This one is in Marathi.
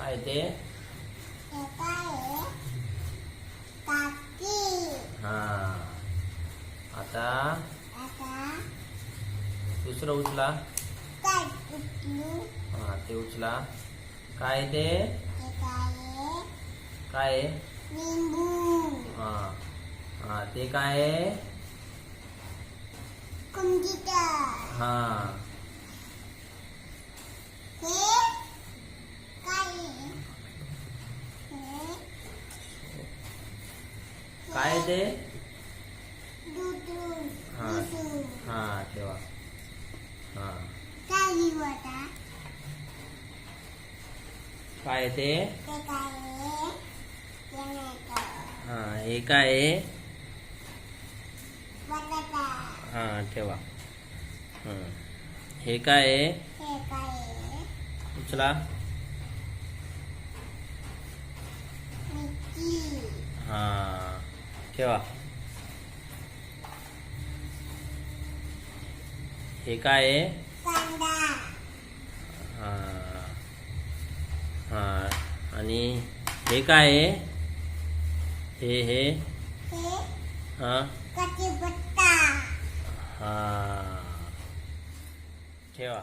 काय ते. हे. आता दुसरं उचला. हा ते उचला. काय ते? काय हा. हा ते काय हे काय आहे हे काय आहे ते? हा. हा ठेवा. हा. काय आहे ते? हा हे काय आहे? हा ठेवा. हं. काय आहे? उचला. हा. ठेवा. हे काय आहे? हा. हा. आणि हे काय आहे? हे हे. हे. हा. ठेवा.